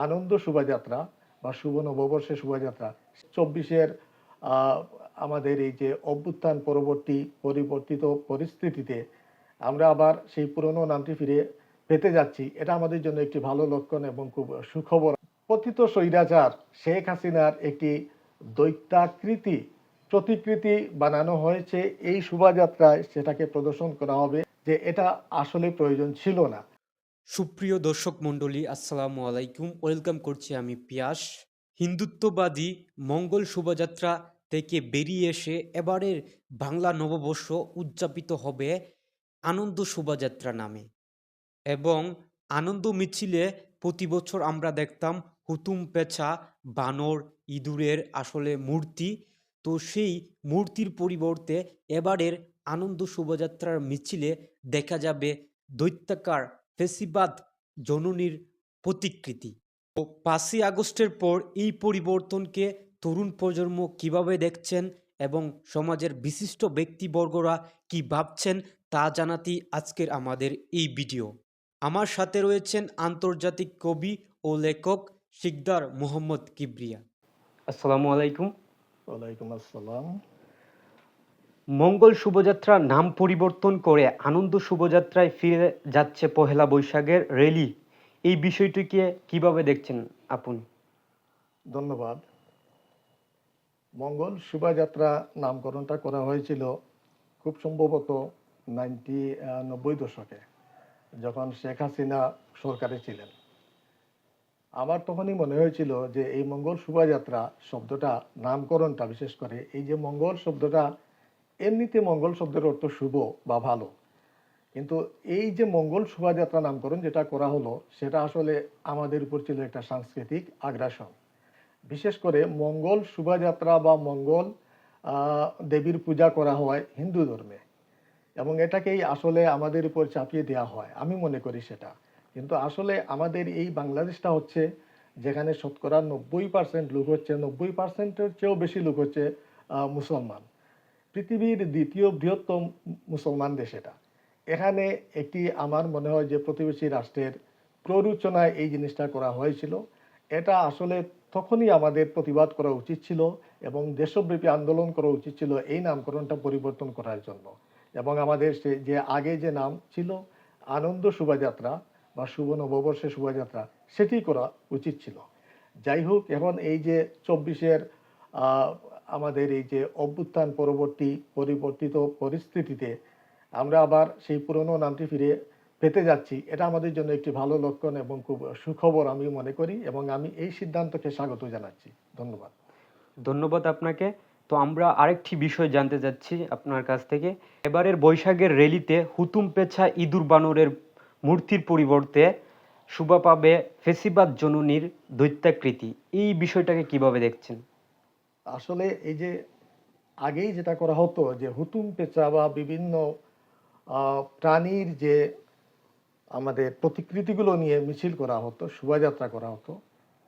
আনন্দ শোভাযাত্রা বা শুভ নববর্ষের শোভাযাত্রা। চব্বিশের আমাদের এই যে অভ্যুত্থান পরবর্তী, পরিবর্তিত পরিস্থিতিতে আমরা আবার সেই পুরনো নামটি ফিরে পেতে যাচ্ছি। এটা আমাদের জন্য একটি ভালো লক্ষণ এবং খুব সুখবর। পতিত স্বৈরাচার শেখ হাসিনার একটি দৈত্যাকৃতি, প্রতিকৃতি বানানো হয়েছে। এই শোভাযাত্রায় সেটাকে প্রদর্শন করা হবে যে এটা আসলে প্রয়োজন ছিল না। সুপ্রিয় দর্শক মণ্ডলী, আসসালামু আলাইকুম। ওয়েলকাম করছি আমি পিয়াস। হিন্দুত্ববাদী মঙ্গল শোভাযাত্রা থেকে বেরিয়ে এসে এবারের বাংলা নববর্ষ উদযাপিত হবে আনন্দ শোভাযাত্রা নামে। এবং আনন্দ মিছিলে প্রতি বছর আমরা দেখতাম হুতুম পেছা বানর, ইঁদুরের আসলে মূর্তি। তো সেই মূর্তির পরিবর্তে এবারের আনন্দ শোভাযাত্রার মিছিলে দেখা যাবে দৈত্যাকার ফেসিবাদ জননীর প্রতিকৃতি। ও পাঁচই আগস্টের পর এই পরিবর্তনকে তরুণ প্রজন্ম কীভাবে দেখছেন এবং সমাজের বিশিষ্ট ব্যক্তিবর্গরা কি ভাবছেন তা জানাতেই আজকের আমাদের এই ভিডিও। আমার সাথে রয়েছেন আন্তর্জাতিক কবি ও লেখক শিকদার মোহাম্মদ কিবরিয়া। আসসালামু আলাইকুম। ওয়ালাইকুম আসসালাম। মঙ্গল শোভাযাত্রা নাম পরিবর্তন করে আনন্দ শোভাযাত্রায় ফিরে যাচ্ছে পহেলা বৈশাখের র্যালি এই বিষয়টিকে কীভাবে দেখছেন আপনি? ধন্যবাদ। মঙ্গল শোভাযাত্রা নামকরণটা করা হয়েছিল খুব সম্ভবত নাইনটি নব্বই দশকে, যখন শেখ হাসিনা সরকারে ছিলেন। আমার তখনই মনে হয়েছিল যে এই মঙ্গল শোভাযাত্রা শব্দটা নামকরণটা, বিশেষ করে এই যে মঙ্গল শব্দটা এমনিতে মঙ্গল শব্দের অর্থ শুভ বা ভালো। কিন্তু এই যে মঙ্গল শোভাযাত্রা নামকরণ যেটা করা হলো, সেটা আসলে আমাদের উপর ছিল একটা সাংস্কৃতিক আগ্রাসন। বিশেষ করে মঙ্গল শোভাযাত্রা বা মঙ্গল দেবীর পূজা করা হয় হিন্দু ধর্মে। এবং এটাকেই আসলে আমাদের উপর চাপিয়ে দেওয়া হয়, আমি মনে করি সেটা। কিন্তু আসলে আমাদের এই বাংলাদেশটা হচ্ছে, যেখানে শতকরা নব্বই পার্সেন্ট লোক হচ্ছে, নব্বই পার্সেন্টের চেয়েও বেশি লোক হচ্ছে মুসলমান। পৃথিবীর দ্বিতীয় বৃহত্তম মুসলমান দেশ এটা। এখানে একটি আমার মনে হয় যে প্রতিবেশী রাষ্ট্রের প্ররোচনায় এই জিনিসটা করা হয়েছিল। এটা আসলে তখনই আমাদের প্রতিবাদ করা উচিত ছিল এবং দেশব্যাপী আন্দোলন করা উচিত ছিল এই নামকরণটা পরিবর্তন করার জন্য। এবং আমাদের সে যে আগে যে নাম ছিল আনন্দ শোভাযাত্রা বা শুভ নববর্ষের শোভাযাত্রা, সেটি করা উচিত ছিল। যাই হোক, এখন এই যে চব্বিশের আমাদের এই যে অভ্যুত্থান পরবর্তী পরিবর্তিত পরিস্থিতিতে আমরা আবার সেই পুরনো নামটি ফিরে পেতে যাচ্ছি। এটা আমাদের জন্য একটি ভালো লক্ষণ এবং খুব সুখবর আমি মনে করি এবং আমি এই সিদ্ধান্তকে স্বাগত জানাচ্ছি। ধন্যবাদ। ধন্যবাদ আপনাকে। তো আমরা আরেকটি বিষয় জানতে চাচ্ছি আপনার কাছ থেকে। এবারের বৈশাখের র্যালিতে হুতুম পেছা ইঁদুর বানরের মূর্তির পরিবর্তে শোভা পাবে ফেসিবাদ জননীর দৈত্যাকৃতি। এই বিষয়টাকে কীভাবে দেখছেন? আসলে এই যে আগেই যেটা করা হতো যে হুতুম পেঁচা বা বিভিন্ন প্রাণীর যে আমাদের প্রতিকৃতিগুলো নিয়ে মিছিল করা হতো, শোভাযাত্রা করা হতো,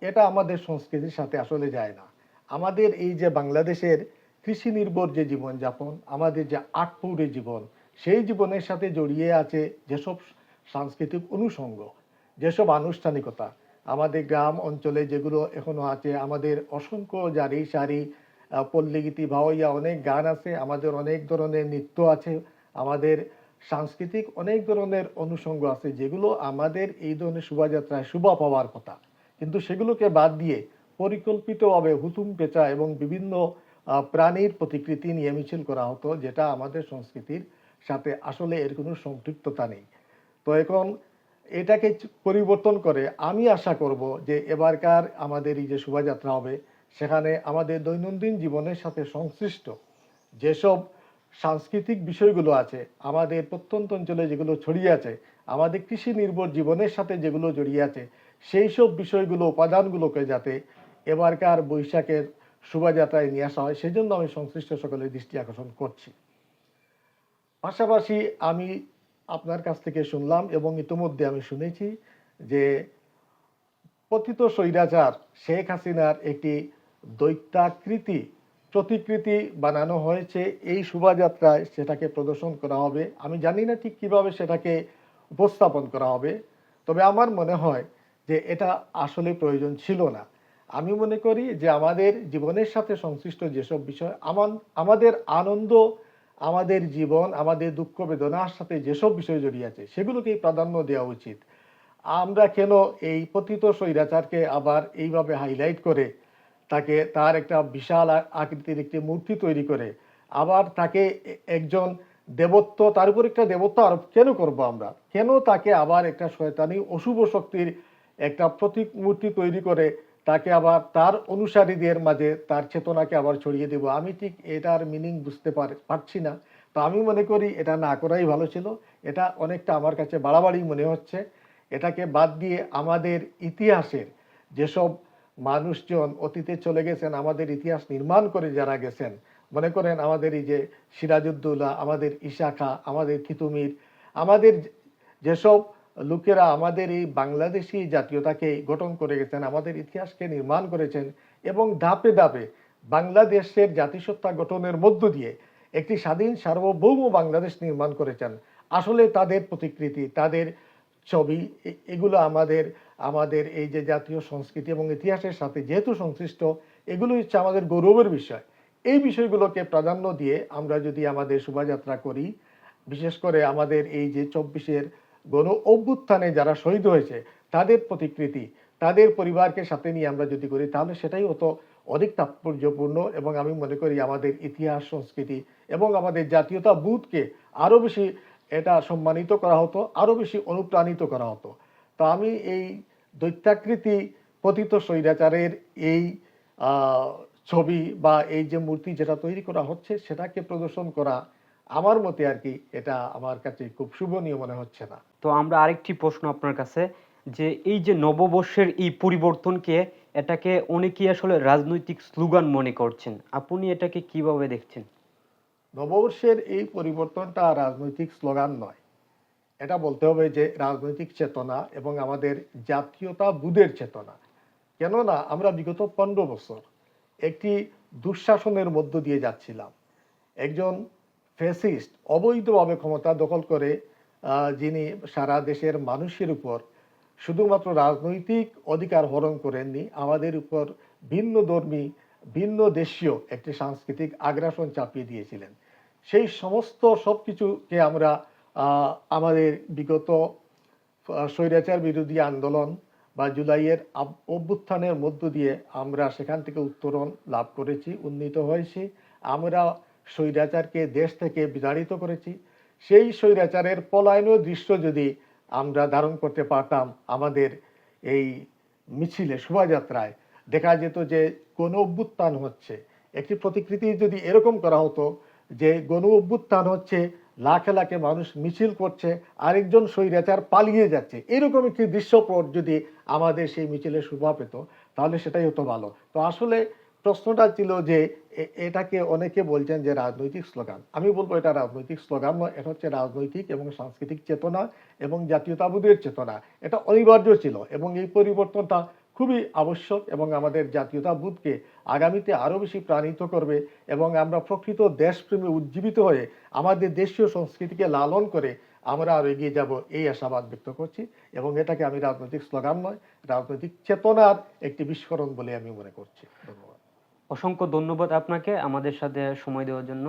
এটা আমাদের সংস্কৃতির সাথে আসলে যায় না। আমাদের এই যে বাংলাদেশের কৃষি নির্ভর যে জীবনযাপন, আমাদের যে আটপৌরে জীবন, সেই জীবনের সাথে জড়িয়ে আছে যেসব সাংস্কৃতিক অনুষঙ্গ, যেসব আনুষ্ঠানিকতা আমাদের গ্রাম অঞ্চলে যেগুলো এখনও আছে, আমাদের অসংখ্য জারি সারি পল্লীগীতি ভাওয়াইয়া অনেক গান আছে, আমাদের অনেক ধরনের নৃত্য আছে, আমাদের সাংস্কৃতিক অনেক ধরনের অনুষঙ্গ আছে, যেগুলো আমাদের এই ধরনের শোভাযাত্রায় শোভা পাওয়ার কথা। কিন্তু সেগুলোকে বাদ দিয়ে পরিকল্পিতভাবে হুতুম পেঁচা এবং বিভিন্ন প্রাণীর প্রতিকৃতি নিয়ে মিছিল করা হতো, যেটা আমাদের সংস্কৃতির সাথে আসলে এর কোনো সম্পৃক্ততা নেই। তো এখন এটাকে পরিবর্তন করে আমি আশা করব যে এবারকার আমাদের এই যে শোভাযাত্রা হবে, সেখানে আমাদের দৈনন্দিন জীবনের সাথে সংশ্লিষ্ট যেসব সাংস্কৃতিক বিষয়গুলো আছে, আমাদের প্রত্যন্ত অঞ্চলে যেগুলো ছড়িয়ে আছে, আমাদের কৃষি নির্ভর জীবনের সাথে যেগুলো জড়িয়ে আছে, সেই সব বিষয়গুলো, উপাদানগুলোকে যাতে এবারকার বৈশাখের শোভাযাত্রায় নিয়ে আসা হয়, সেজন্য আমি সংশ্লিষ্ট সকলের দৃষ্টি আকর্ষণ করছি। পাশাপাশি আমি আপনার কাছ থেকে শুনলাম এবং ইতিমধ্যে আমি শুনেছি যে পতিত স্বৈরাচার শেখ হাসিনার একটি দৈত্যাকৃতি, প্রতিকৃতি বানানো হয়েছে। এই শোভাযাত্রায় সেটাকে প্রদর্শন করা হবে। আমি জানি না ঠিক কীভাবে সেটাকে উপস্থাপন করা হবে, তবে আমার মনে হয় যে এটা আসলে প্রয়োজন ছিল না। আমি মনে করি যে আমাদের জীবনের সাথে সংশ্লিষ্ট যেসব বিষয় আমাদের আনন্দ আমাদের জীবন, আমাদের দুঃখ বেদনার সাথে যেসব বিষয় জড়িয়ে আছে, সেগুলোকেই প্রাধান্য দেওয়া উচিত। আমরা কেন এই পতিত স্বৈরাচারকে আবার এইভাবে হাইলাইট করে তাকে তার একটা বিশাল আকৃতির একটি মূর্তি তৈরি করে, আবার তাকে একজন দেবত্ব, তার উপর একটা দেবত্ব আরোপ কেন করব আমরা? কেন তাকে আবার একটা শয়তানি অশুভ শক্তির একটা প্রতীক মূর্তি তৈরি করে তাকে আবার তার অনুসারীদের মাঝে তার চেতনাকে আবার ছড়িয়ে দেব। আমি ঠিক এটার মিনিং বুঝতে পার- পারছি না। তো আমি মনে করি এটা না করাই ভালো ছিল। এটা অনেকটা আমার কাছে বাড়াবাড়ি মনে হচ্ছে। এটাকে বাদ দিয়ে আমাদের ইতিহাসের যেসব মানুষজন অতীতে চলে গেছেন, আমাদের ইতিহাস নির্মাণ করে যারা গেছেন, মনে করেন আমাদের এই যে সিরাজউদ্দৌলা, আমাদের ইশাখা, আমাদের তিতুমির আমাদের যেসব লোকেরা আমাদের এই বাংলাদেশি জাতীয়তাকে গঠন করে গেছেন আমাদের ইতিহাসকে নির্মাণ করেছেন এবং ধাপে ধাপে বাংলাদেশের জাতিসত্তা গঠনের মধ্য দিয়ে একটি স্বাধীন সার্বভৌম বাংলাদেশ নির্মাণ করেছেন। আসলে তাদের প্রতিকৃতি, তাদের ছবি এগুলো আমাদের আমাদের এই যে জাতীয় সংস্কৃতি এবং ইতিহাসের সাথে যেহেতু সংশ্লিষ্ট এগুলো হচ্ছে আমাদের গৌরবের বিষয়। এই বিষয়গুলোকে প্রাধান্য দিয়ে আমরা যদি আমাদের শোভাযাত্রা করি, বিশেষ করে আমাদের এই যে চব্বিশের গণ অভ্যুত্থানে যারা শহীদ হয়েছে, তাদের প্রতিকৃতি, তাদের পরিবারকে সাথে নিয়ে আমরা যদি করি, তাহলে সেটাই হতো অধিক তাৎপর্যপূর্ণ এবং আমি মনে করি আমাদের ইতিহাস, সংস্কৃতি এবং আমাদের জাতীয়তা বোধকে আরও বেশি এটা সম্মানিত করা হতো, আরও বেশি অনুপ্রাণিত করা হতো। তো আমি এই দৈত্যাকৃতি পতিত স্বৈরাচারের এই ছবি বা এই যে মূর্তি যেটা তৈরি করা হচ্ছে, সেটাকে প্রদর্শন করা আমার মতে আর কি এটা আমার কাছে খুব শুভনীয় মনে হচ্ছে না। তো আমরা আরেকটি প্রশ্ন আপনার কাছে যে এই যে নববর্ষের এই পরিবর্তনকে এটাকে অনেকেই আসলে রাজনৈতিক স্লোগান মনে করছেন আপনি এটাকে কীভাবে দেখছেন? নববর্ষের এই পরিবর্তনটা রাজনৈতিক স্লোগান নয়। এটা বলতে হবে যে রাজনৈতিক চেতনা এবং আমাদের জাতীয়তা বুধের চেতনা। কেননা আমরা বিগত পনেরো বছর একটি দুঃশাসনের মধ্য দিয়ে যাচ্ছিলাম। একজন ফেসিস্ট অবৈধভাবে ক্ষমতা দখল করে যিনি সারা দেশের মানুষের উপর শুধুমাত্র রাজনৈতিক অধিকার হরণ করেননি, আমাদের উপর ভিন্ন ধর্মী, ভিন্ন দেশীয় একটি সাংস্কৃতিক আগ্রাসন চাপিয়ে দিয়েছিলেন। সেই সমস্ত সব কিছুকে আমরা আমাদের বিগত স্বৈরাচার বিরোধী আন্দোলন বা জুলাইয়ের অভ্যুত্থানের মধ্য দিয়ে আমরা সেখান থেকে উত্তরণ লাভ করেছি, উন্নীত হয়েছি। আমরা স্বৈরাচারকে দেশ থেকে বিতাড়িত করেছি। সেই স্বৈরাচারের পলায়নীয় দৃশ্য যদি আমরা ধারণ করতে পারতাম, আমাদের এই মিছিলে শোভাযাত্রায় দেখা যেত যে গণ অভ্যুত্থান হচ্ছে। একটি প্রতিকৃতি যদি এরকম করা হতো যে গণ অভ্যুত্থান হচ্ছে, লাখে লাখে মানুষ মিছিল করছে, আরেকজন স্বৈরাচার পালিয়ে যাচ্ছে, এরকম একটি দৃশ্যপট যদি আমাদের সেই মিছিলে শোভা পেত, তাহলে সেটাই হতো ভালো। তো আসলে প্রশ্নটা ছিল যে এটাকে অনেকে বলছেন যে রাজনৈতিক স্লোগান। আমি বলব এটা রাজনৈতিক স্লোগান নয়, এটা হচ্ছে রাজনৈতিক এবং সাংস্কৃতিক চেতনা এবং জাতীয়তাবোধের চেতনা। এটা অনিবার্য ছিল এবং এই পরিবর্তনটা খুবই আবশ্যক এবং আমাদের জাতীয়তাবোধকে আগামীতে আরও বেশি প্রাণিত করবে এবং আমরা প্রকৃত দেশপ্রেমে উজ্জীবিত হয়ে আমাদের দেশীয় সংস্কৃতিকে লালন করে আমরা আরও এগিয়ে যাব এই আশাবাদ ব্যক্ত করছি এবং এটাকে আমি রাজনৈতিক স্লোগান নয়, রাজনৈতিক চেতনার একটি বিস্ফোরণ বলে আমি মনে করছি। ধন্যবাদ। অসংখ্য ধন্যবাদ আপনাকে আমাদের সাথে সময় দেওয়ার জন্য।